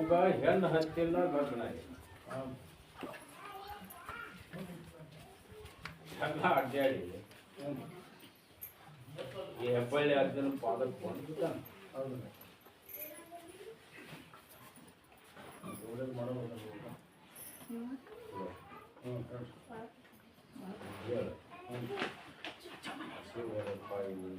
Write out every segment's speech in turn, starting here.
ಉಳ್ಳಕು ಇವಾಗ ಹೆಣ್ಣು ಹತ್ತಿಲ್ಲ ಲಗ್ನ ಆಗಿದೆ. ಎಲ್ಲ ಅಡ್ಡಾಡಿ ಈ ಹೆಬ್ಬಳ್ಳಿ ಅಜ್ಜನ ಪಾದಕ್ಕೆ ಬಂದ್ಬಿಟ್ಟಾನ ಹೇಳು. ಆಶೀರ್ವಾದಪ್ಪ ಇವು.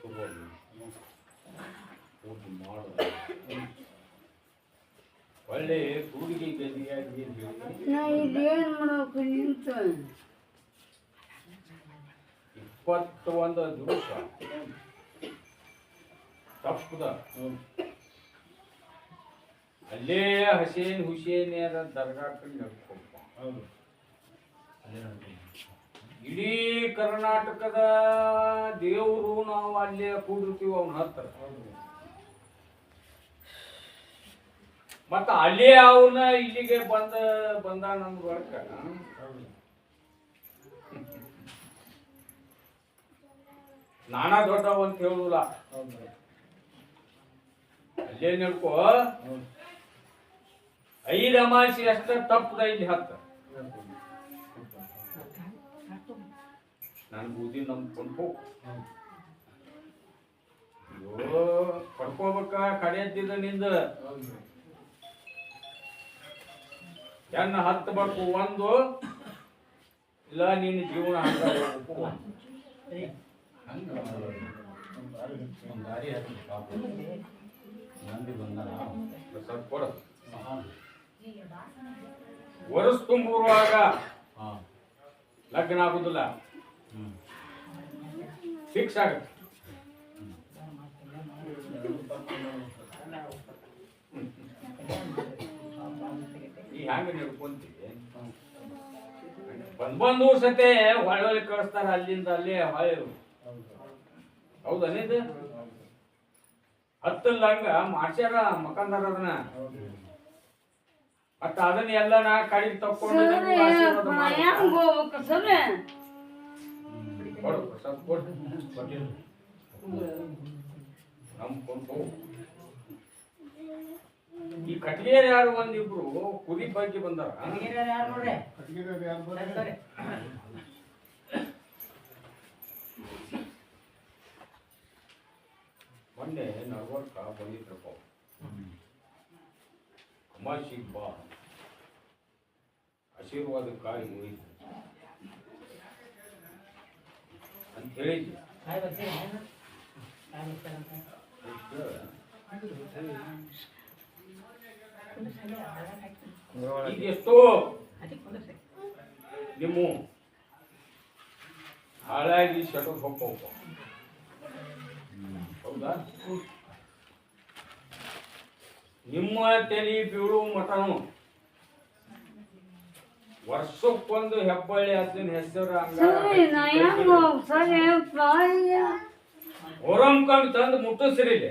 ತಗೊಳ್ಳಿ. ಊಟ ಮಾಡು. ಒಳ್ಳೆ ಕೂಡಿಗೆ ಗದಿಯಾಗಿ ನಾ ಇದೇನ್ ಮಾಡೋಕೆ ನಿಂತು? ಇಪ್ಪತ್ತೊಂದು ದಿವಸ. ತಪ್ಪದ ಅಲ್ಲೇ ಹಸೇನ್ ಹುಸೇನಿಯರ ದರ್ಗಾ ಕಡೆ ಇಡೀ ಕರ್ನಾಟಕದ ದೇವರು ನಾವು ಅಲ್ಲೇ ಕೂಡಿರ್ತೀವಿ ಅವನ ಹತ್ರ. ಮತ್ತ ಅಲ್ಲಿ ಅವನ ಇಲ್ಲಿಗೆ ಬಂದ ಬಂದ ನಮ್ದು ವರ್ಕ ನಾನಾ ದೊಡ್ಡವ ಅಂತ ಹೇಳುದಿಲ್ಲ. ಅಲ್ಲೇ ನಡ್ಕೋ ಐದು ಅಮಾಸಿ ಅಷ್ಟ ತಪ್ಪದ ಇಲ್ಲಿ ಹತ್ತ. ನಾನು ಬೂದಿ ನಂಬ್ಕೊಂಡು ಹೋಗ್ ಅಯ್ಯೋ ಪಡ್ಕೋಬೇಕ ಕಡೆಯದ್ದಿದ ನಿಂದ. ಹೆಣ್ಣು ಹತ್ತಬೇಕು ಒಂದು. ಇಲ್ಲ ನಿನ್ನ ಜೀವನ. ವರ್ಷ ತುಂಬುವಾಗ ಲಗ್ನ ಆಗುದಿಲ್ಲ. ಫಿಕ್ಸ್ ಆಗುತ್ತೆ. ಈ ಹ್ಯಾಂಗ ನಡ್ಕೊಂತೀವಿ ಬಂದ್ ಬಂದು ಸತೆ ಹೊಳೆ ಕಳಿಸ್ತಾರ ಅಲ್ಲಿಂದ ಅಲ್ಲೇ ಹೊಳೆ ಹೌದನಿದ ಹತ್ತಲ್ಲ ಹಂಗ ಮಾಡ್ಸ್ಯಾರ ಮಕಂದಾರ ಅದನ್ನ ಮತ್ತ ಅದನ್ನ ಎಲ್ಲ ನಾ ಕಡಿ ತಕ್ಕೊಂಡು ಸರಿ ನಿಮ್ಗೆ ಆಶೀರ್ವಾದ ನಾ ಮಾಡು. ಹೆಂಗ್ ಹೋಗ್ಬೇಕು ಸರಿ ಕೊಡು, ಈ ಕಟ್ಟಿಗೆಯರ್ ಯಾರು ಒಂದಿಬ್ರು ಕುರಿ ಬಗ್ಗೆ ಬಂದಾರ? ಮೊನ್ನೆ ನಡ್ವರ್ಕ ಬಂದಿದ್ರಪ್ಪ. ಅಮಾಶಿಗ್ ಬಾ. ಆಶೀರ್ವಾದಕ್ಕಾಗಿ ಮುಗಿತು ಅಂತ ಹೇಳಿದ್ವಿ. ಎಷ್ಟೋ ನಿಮ್ಮ ಹಾಳಾಗಿ ಶಟರ್ ಹೋಗ್ಬೇಕು ಹೌದಾ? ನಿಮ್ಮ ತಲೆ ಬೀಳು ಮಠನು ವರ್ಷಕ್ಕೊಂದು ಹೆಬ್ಬಳ್ಳಿ ಅದನ್ನ ಹೆಸರು ಓರಂ ಕಮ್ಮಿ ತಂದು ಮುಟ್ಟಿಸ್ರಿ ಇಲ್ಲಿ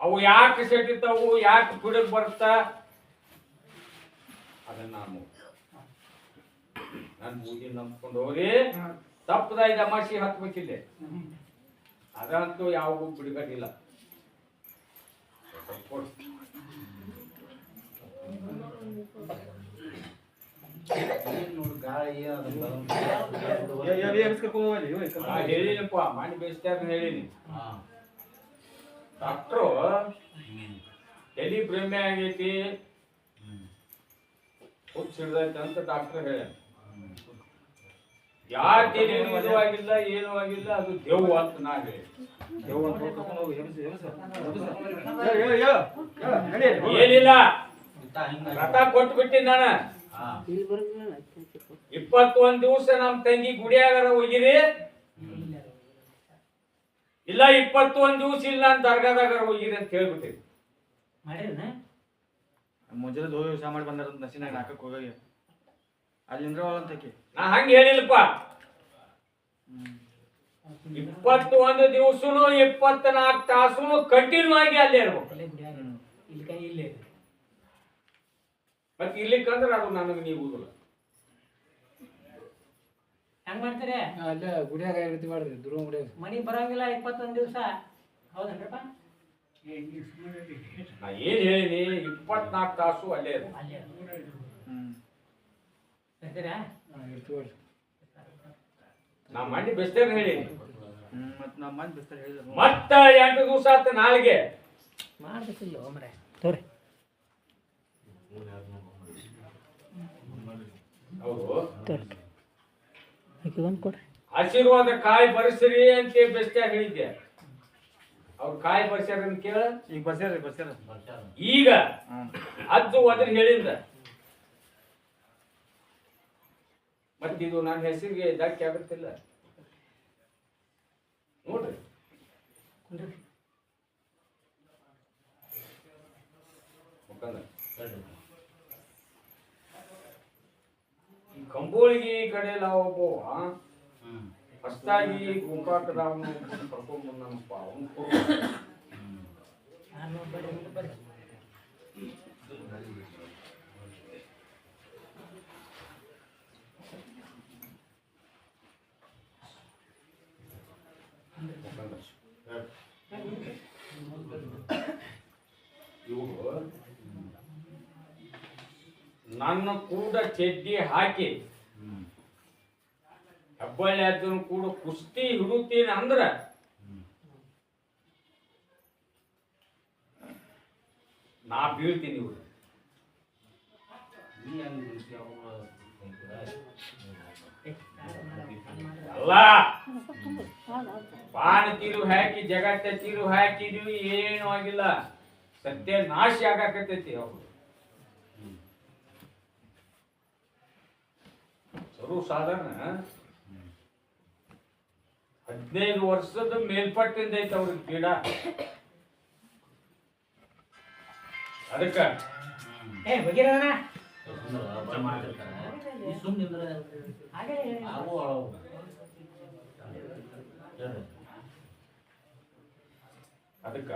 ಅವು ಯಾಕೆ ಸೆಟ್ಟಿರ್ತಾವು ಯಾಕೆ ಕುಡಿದ್ ಬರ್ತಾ ಅದನ್ನ ನಾನು ಬೂದಿ ನಂಬ್ಕೊಂಡು ಹೋಗಿ ತಪ್ಪದ ಇದು ಅಮಾಸಿ ಹತ್ಬೇಕಿಲ್ಲ ಅದಂತೂ ಯಾವಾಗೂ ಬಿಡುಗಡಿಲ್ಲ ನಾ ಹೇಳಿನಪ್ಪ ಮಾಡಿ ಬೇಸ್ತಾರ ಹೇಳಿನಿ ಡಾಕ್ಟ್ರು ಎಲ್ಲಿ ಭ್ರಮೆ ಆಗೈತಿ? ಹುಚ್ಚ ಹಿಡ್ದೈತಿ ಅಂತ ಡಾಕ್ಟರ್ ಹೇಳ ಯಾಕೆ ಇದು ಆಗಿಲ್ಲ ಏನು ಆಗಿಲ್ಲ ಅದು ದೇವ್ ಅಂತ ನಾ ಹೇಳಿ ಏನಿಲ್ಲ. ರಥ ಕೊಟ್ಟು ಬಿಟ್ಟಿನಿ ನಾನು ಇಪ್ಪತ್ತೊಂದ್ ದಿವಸ ನಮ್ ತಂಗಿ ಗುಡಿಯಾಗಾರ ಹೋಗಿರಿ. ಇಲ್ಲ ಇಪ್ಪತ್ತೊಂದು ದಿವಸ ಇಲ್ಲ ಅಂತ ದರ್ಗಾದಾಗ ಹೋಗಿರಿ ಅಂತ ಹೇಳ್ಬಿಟ್ಟಿರಿ ಮುಂಜಾನೆ ಹೋಗಿ ವ್ಯವಸಾಯ ಮಾಡಿ ಬಂದಾರ ನಸಿನಾಗ ಹಾಕಕ್ ಹೋಗಿ ಅಲ್ಲಿಂದ್ರ ಅಂತಕಿ ನಾ ಹಂಗೆ ಹೇಳಿಲ್ಲಪ್ಪ. ಇಪ್ಪತ್ತು ಒಂದು ದಿವಸನು ಇಪ್ಪತ್ನಾಲ್ಕು ತಾಸು ಕಂಟಿನ್ಯೂ ಆಗಿ ಅಲ್ಲೇ ಇರ್ಬೇಕು ಮತ್ತೆ ಇರ್ಲಿಕ್ಕಂದ್ರೆ ಅದು ನನಗೆ ನೀಗುದಿಲ್ಲ. ಹೆಂಗ್ ಮಾಡ್ತೀರಿ? ಅಲ್ಲೇ ಗುಡಿಯಾಗ ಇರ್ತೀವಿ ಮಾಡ್ರಿ ದುರ್ಗ ಗುಡಿಯಾಗ. ಮನಿ ಬರಂಗಿಲ್ಲ ಇಪ್ಪತ್ತೊಂದ್ ದಿವಸ. ಹೌದನ್ರಪ್ಪ? ನಾ ಏನ್ ಹೇಳಿನಿ ಇಪ್ಪತ್ನಾಲ್ಕು ತಾಸು ಅಲ್ಲೇ ಇರ್ಬೇಕು ಅಲ್ಲೇ ಹ್ಮ್. ಬರ್ತೀರಾ? ಇರ್ತೀವಿ ನಾ ಮಂಡಿ ಬೆಸ್ತೇನೆ ಹೇಳಿನಿ. ಮತ್ತೆ ಮತ್ ನಮ್ಮ ಮಂದಿ ಬಿಸ್ತಾರೆ ಹೇಳಿದ್ರು ಮತ್ತ ಎಂಟು ದಿವಸ ಆತ ನಾಳೆಗೆ ಮಾಡ್ಬೇಕಿಲ್ಲ ಒಮ್ರೆ. ತೋರಿ. ಹೌದು. ತೋರಿ. ಒಂದ್ ಕೊಡ್ರಿ. ಆಶೀರ್ವಾದ ಕಾಯಿ ಬರ್ಸಿರಿ ಅಂತ ಬೆಸ್ತ್ಯಾಗ ಹೇಳಿದ್ದೆ. ಅವ್ರು ಕಾಯಿ ಬರ್ಸ್ಯಾರ ಅಂತ ಕೇಳ? ಈಗ ಬರ್ಸ್ಯಾರ ಬರ್ಸ್ಯಾರ ಈಗ ಅಜ್ಜು ಒದ್ರ ಹೇಳಿಂದ ಮತ್ತಿದು ನನ್ನ ಹೆಸರಿಗೆ ಧಕ್ಕೆ ಆಗುತ್ತಿಲ್ಲ. ನೋಡ್ರಿ. ಮುಖಂಡ ಈ ಕಂಬೋಳಿಗೆ ಈ ಕಡೆ ಎಲ್ಲ ಒಬ್ಬ ಹೊಸ್ದಾಗಿ ಗೋಕಾಕದವನು ಕರ್ಕೊಂಡ್ ಬಂದನಪ್ಪ ಅವನು ನಾನು ಬರ್ರಿ ಮುಂದೆ ಬರ್ರಿ ಇವರು ನನ್ನ ಕೂಡ ಚೆಡ್ಡಿ ಹಾಕಿ. ಹೆಬ್ಬಳ್ಳಿ ಅಜ್ಜನ ಕೂಡ ಕುಸ್ತಿ ಹಿಡುತ್ತೀನಿ ಅಂದ್ರ. ನಾ ಬೀಳ್ತೀನಿ ಇವ್ರು. ಅಲ್ಲ. ಬಾಣ ತಿರು ಹಾಕಿ ಜಗತ್ತ ತಿರು ಹಾಕಿದ್ವಿ ಏನು ಆಗಿಲ್ಲ. ಸತ್ಯ ನಾಶ ಆಗಾಕತ್ತೈತಿ ಅವ್ರು. ಸರ್ವ ಸಾಧಾರಣ. ಹದಿನೈದು ವರ್ಷದ ಮೇಲ್ಪಟ್ಟಿಂದ ಐತೆ ಅವ್ರಿಗೆ ಗಿಡ ಅದಕ್ಕ. ಏ ಬಗೀರಣ್ಣ ಹಾಗೆ ಅದಕ್ಕ.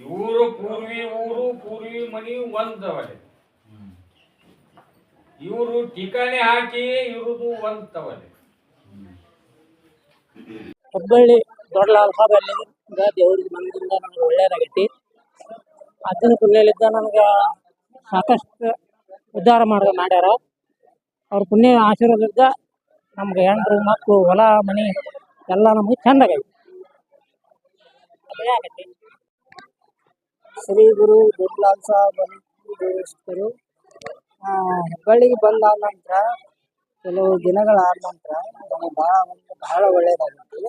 ಇವರು ಪೂರ್ವಿ ಊರು ಪೂರ್ವಿ ಮನಿ ಒಂದವಲೆ ಇವರು ಠಿಕಾಣಿ ಹಾಕಿ ಇವ್ರದು ಒಂದು ತವಲೆ ಹುಬ್ಬಳ್ಳಿ ದೊಡ್ಡ ಲಾಲ್ಸಾಬಲ್ಲಿ ದೇವ್ರಿಗೆ ಬಂದಿಂದ ನನಗೆ ಒಳ್ಳೇದಾಗೈತಿ ಅಜ್ಜನ ಪುಣ್ಯಲಿದ್ದ ನನಗೆ ಸಾಕಷ್ಟು ಉದ್ಧಾರ ಮಾಡ ಮಾಡ್ಯಾರ. ಅವ್ರ ಪುಣ್ಯ ಆಶೀರ್ವಾದದಿಂದ ನಮ್ಗೆ ಹೆಂಡ್ರು ಮಕ್ಕಳು ಹೊಲ, ಮನೆ ಎಲ್ಲ ನಮಗೆ ಚಂದಾಗೈತಿ. ಆಗೈತಿ ಶ್ರೀ ಗುರು ದೊಡ್ಡ ಸಾಹೇಬ್ ದೇವಸ್ಥರು ಹೆಬ್ಬಳ್ಳಿಗೆ ಬಂದ ನಂತರ ಕೆಲವು ದಿನಗಳಾದ ನಂತರ ನನಗೆ ಒಂದು ಬಹಳ ಒಳ್ಳೆಯದಾಗಿತ್ತು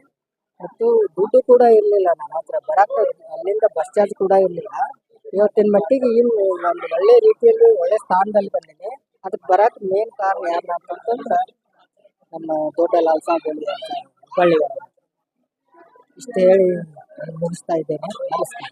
ಮತ್ತು ದುಡ್ಡು ಕೂಡ ಇರಲಿಲ್ಲ ನನ್ನ ಹತ್ರ. ಬರಕ್ಕೆ ಅಲ್ಲಿಂದ ಬಸ್ ಚಾರ್ಜ್ ಕೂಡ ಇರಲಿಲ್ಲ. ಇವತ್ತಿನ ಮಟ್ಟಿಗೆ ಇನ್ನು ಒಂದು ಒಳ್ಳೆ ರೀತಿಯಲ್ಲಿ ಒಳ್ಳೆ ಸ್ಥಾನದಲ್ಲಿ ಬಂದಿದೆ. ಅದಕ್ಕೆ ಬರಕ್ಕೆ ಮೇನ್ ಕಾರಣ ಯಾರು ಅಂತಂದ್ರೆ ನಮ್ಮ ದೊಡ್ಡ ಲಾಲ್ ಸಾಹೇಬ್ ಹುಬ್ಬಳ್ಳಿ ಇಷ್ಟು ಹೇಳಿ ಮುಗಿಸ್ತಾ ಇದ್ದೇನೆ. ನಮಸ್ಕಾರ.